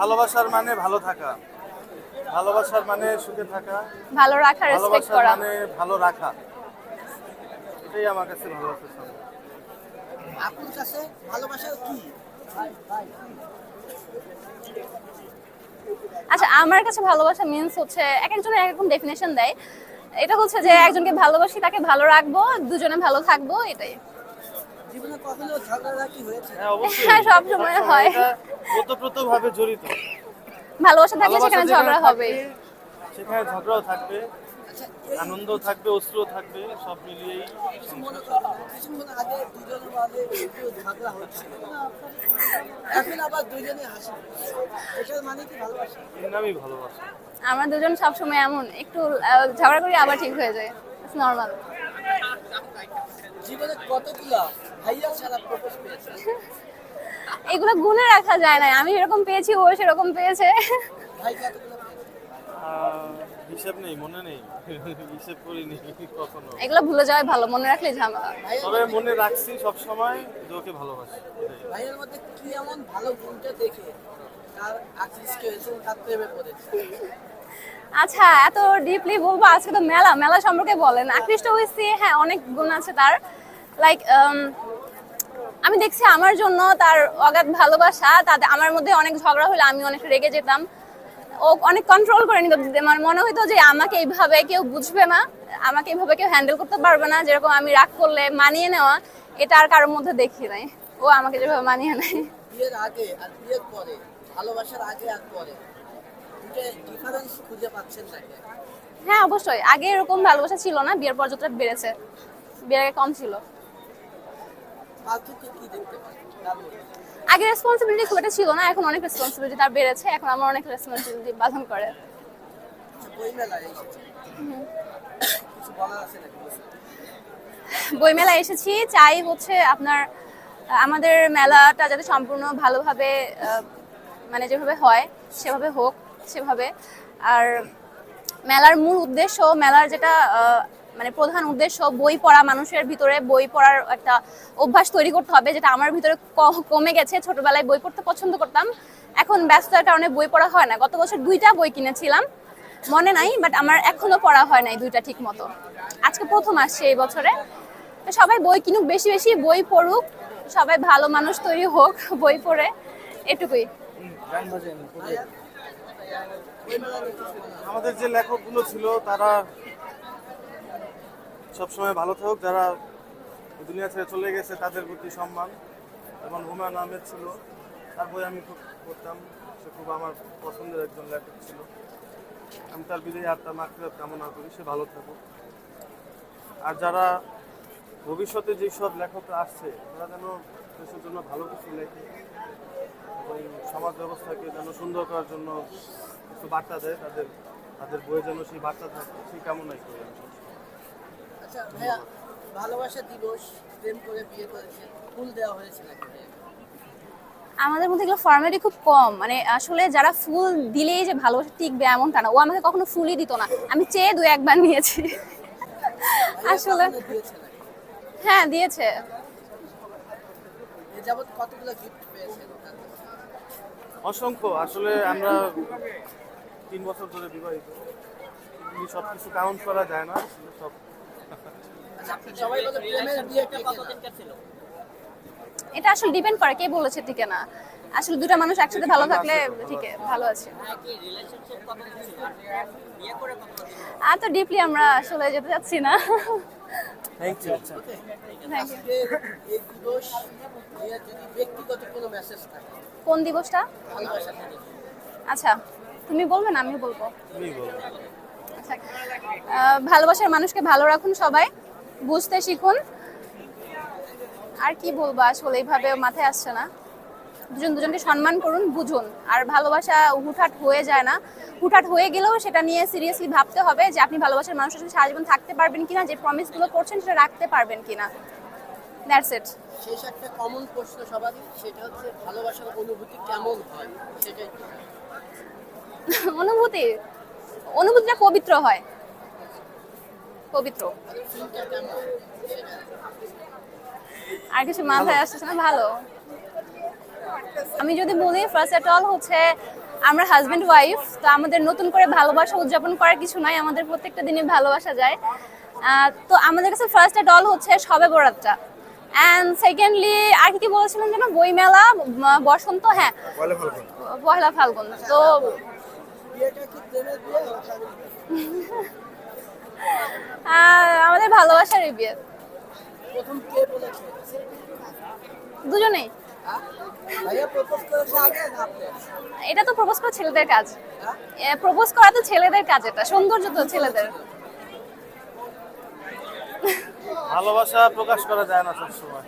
ভালোবাসার মানে ভালো থাকা। ভালোবাসার মানে সুখে থাকা। ভালো রাখা রেসপেক্ট করা। মানে ভালো রাখা। এটাই আমার কাছে ভালোবাসার শব্দ আপনার কাছে ভালোবাসা কি? আচ্ছা আমার কাছে ভালোবাসা মিন্স হচ্ছে এক একজনের এক রকম ডেফিনেশন দেয়। এটা হচ্ছে যে একজনকে ভালোবাসি তাকে ভালো রাখব দুজনে ভালো থাকব এটাই। জীবনে কখনো ঝগড়াঝাটি হয়েছে? হ্যাঁ অবশ্যই। হ্যাঁ, সব সময় হয়। ওতপ্রোতভাবে জড়িত। ভালোবাসা থাকলে সেখানে ঝগড়া হবে সেখানে ঝগড়াও থাকবে আচ্ছা আনন্দ থাকবে অস্ত্র থাকবে সব মিলিয়েই মনে ঝগড়া মানে কি আমরা দুজন সবসময় এমন একটু ঝগড়া করি আবার ঠিক হয়ে যায়। নর্মাল কতগুলা ভাইয়া ছাড়া প্রপোজ পেয়েছে? এগুলো গুনে রাখা যায় না আমি যেরকম পেয়েছি ও সেরকম পেয়েছে। ভাই কতগুলো পেয়েছে? নেই মনে নেই। হিসেব করিনি কখনো। এগুলো ভুলে যাওয়াই ভালো মনে রাখলে ঝামেলা। তবে মনে রাখছি সব সময় যে ওকে ভালোবাসি। ভাইয়ের মধ্যে কি এমন ভালো গুণটা দেখে তার আকৃষ্ট হয়েছে তার প্রেমে পড়েছে? আচ্ছা এত ডিপলি বলব আজকে তো মেলা। মেলা সম্পর্কে বলেন। আকৃষ্ট হয়েছি হ্যাঁ অনেক গুণ আছে তার। লাইক আমি দেখছি আমার জন্য তার অগাধ ভালোবাসা তাতে আমার মধ্যে অনেক ঝগড়া হলে আমি অনেক রেগে যেতাম। ও অনেক কন্ট্রোল করে নিত আমার মনে হতো যে আমাকে এইভাবে কেউ বুঝবে না আমাকে এইভাবে কেউ হ্যান্ডেল করতে পারবে না যেরকম আমি রাগ করলে মানিয়ে নেওয়া এটা আর কারোর মধ্যে দেখি নাই। ও আমাকে যেভাবে মানিয়ে নেয়। বিয়ের আগে আর বিয়ের পরে ভালোবাসার আগে আর পরে ডিফারেন্স খুঁজে পাচ্ছেন হ্যাঁ অবশ্যই। আগে এরকম ভালোবাসা ছিল না বিয়ের পর যতটা বেড়েছে বিয়ের আগে কম ছিল। পার্থক্য কি দেখতে পান আগে রেসপন্সিবিলিটি খুব একটা ছিল না এখন অনেক রেসপন্সিবিলিটি তার বেড়েছে এখন আমার অনেক রেসপন্সিবিলিটি বাধন করে। আচ্ছা, বই মেলায় এসেছে চাই হচ্ছে আপনার আমাদের মেলাটা যাতে সম্পূর্ণ ভালোভাবে মানে যেভাবে হয় সেভাবে হোক সেভাবে। আর মেলার মূল উদ্দেশ্য মেলার যেটা মানে প্রধান উদ্দেশ্য বই পড়া, মানুষের ভিতরে বই পড়ার একটা অভ্যাস তৈরি করতে হবে যেটা আমার ভিতরে কমে গেছে। ছোটবেলায় বই পড়তে পছন্দ করতাম। এখন ব্যস্ততার কারণে বই পড়া হয় না। গত বছর দুইটা বই কিনেছিলাম। মনে নাই বাট আমার এখনও পড়া হয় নাই দুইটা ঠিক মতো। আজকে প্রথম আসছে এই বছরে। সবাই বই কিনুক, বেশি বেশি বই পড়ুক। সবাই ভালো মানুষ তৈরি হোক, বই পড়ে। এটুকুই? আমাদের যে লেখকগুলো ছিল, তারা সবসময় ভালো থাকুক। যারা দুনিয়া ছেড়ে চলে গেছে, তাদের প্রতি সম্মান। যেমন হুমায়ুন আহমেদ ছিল তার বই আমি খুব পড়তাম সে খুব আমার পছন্দের একজন লেখক ছিল। আমি তার বিদায়ী আত্মা মাকফিরাত কামনা করি। সে ভালো থাকুক। আর যারা ভবিষ্যতে যেসব লেখকরা আসছে, তারা যেন দেশের জন্য ভালো কিছু লেখে এবং সমাজ ব্যবস্থাকে যেন সুন্দর করার জন্য কিছু বার্তা দেয়, তাদের তাদের বইয়ে যেন সেই বার্তা থাকে, সেই কামনাই করি আমি। আচ্ছা ভাইয়া ভালোবাসা দিবস প্রেম করে বিয়ে করেছে ফুল দেওয়া হয়েছে নাকি আমাদের মধ্যে এগুলো ফর্মালিটি খুব কম। মানে আসলে যারা ফুল দিলেই যে ভালোবাসা টিকবে এমনটা না। ও আমাকে কখনো ফুলই দিত না। আমি চেয়ে দু একবার নিয়েছি। আসলে হ্যাঁ দিয়েছে? অসংখ্য। আসলে আমরা তিন বছর ধরে বিবাহিত। সব কিছু কাউন্ট করা যায় না। সব আচ্ছা? এটা আসলে ডিপেন্ড করে কে বলেছে ঠিক না। আসলে দুটো মানুষ একসাথে ভালো থাকলে ঠিক ভালো আছে। আর তো ডিপলি আমরা আসলে যেতে চাচ্ছি না। থ্যাংক ইউ থাকে? কোন দিবসটা? আচ্ছা তুমি বলবে না আমি বলব। ভালোবাসার মানুষকে ভালো রাখুন সবাই বুঝতে শিখুন। আর কি বলব আসলে এইভাবে মাথায় আসছে না। দুজন দুজনকে সম্মান করুন বুঝুন। আর ভালোবাসা হুটহাট হয়ে যায় না। হুটহাট হয়ে গেলেও সেটা নিয়ে সিরিয়াসলি ভাবতে হবে যে আপনি ভালোবাসার মানুষের সাথে সারা জীবন থাকতে পারবেন কিনা যে প্রমিসগুলো করছেন সেটা রাখতে পারবেন কিনা। দ্যাটস ইট শেষ একটা কমন প্রশ্ন সবারই সেটা হচ্ছে ভালোবাসার অনুভূতি কেমন হয়? অনুভূতি? অনুভূতিটা পবিত্র হয়? পবিত্র। আর কিছু মাথায় আসছে না? ভালো। আমি যদি বলি ফার্স্ট অফ অল হচ্ছে আমরা হাজব্যান্ড ওয়াইফ তো আমাদের নতুন করে ভালোবাসা উদযাপন করার কিছু নাই আমাদের প্রত্যেকটা দিনে ভালোবাসা যায়। তো আমাদের কাছে ফার্স্ট ডল হচ্ছে সবে বরাতটা। অ্যান্ড সেকেন্ডলি আর কি কি বলেছিলেন যেন? বইমেলা বসন্ত হ্যাঁ। পয়লা ফাল্গুন। তো আমাদের ভালোবাসার বিয়ে। প্রথম দুজনেই। হ্যাঁ? ভাইয়া প্রপোজ করেছে আগে না আপনি? এটা তো প্রপোজ করা ছেলেদের কাজ। হ্যাঁ? প্রপোজ করা তো ছেলেদের কাজ এটা সৌন্দর্য তো ছেলেদের। ভালোবাসা প্রকাশ করা যায় না সবসময়।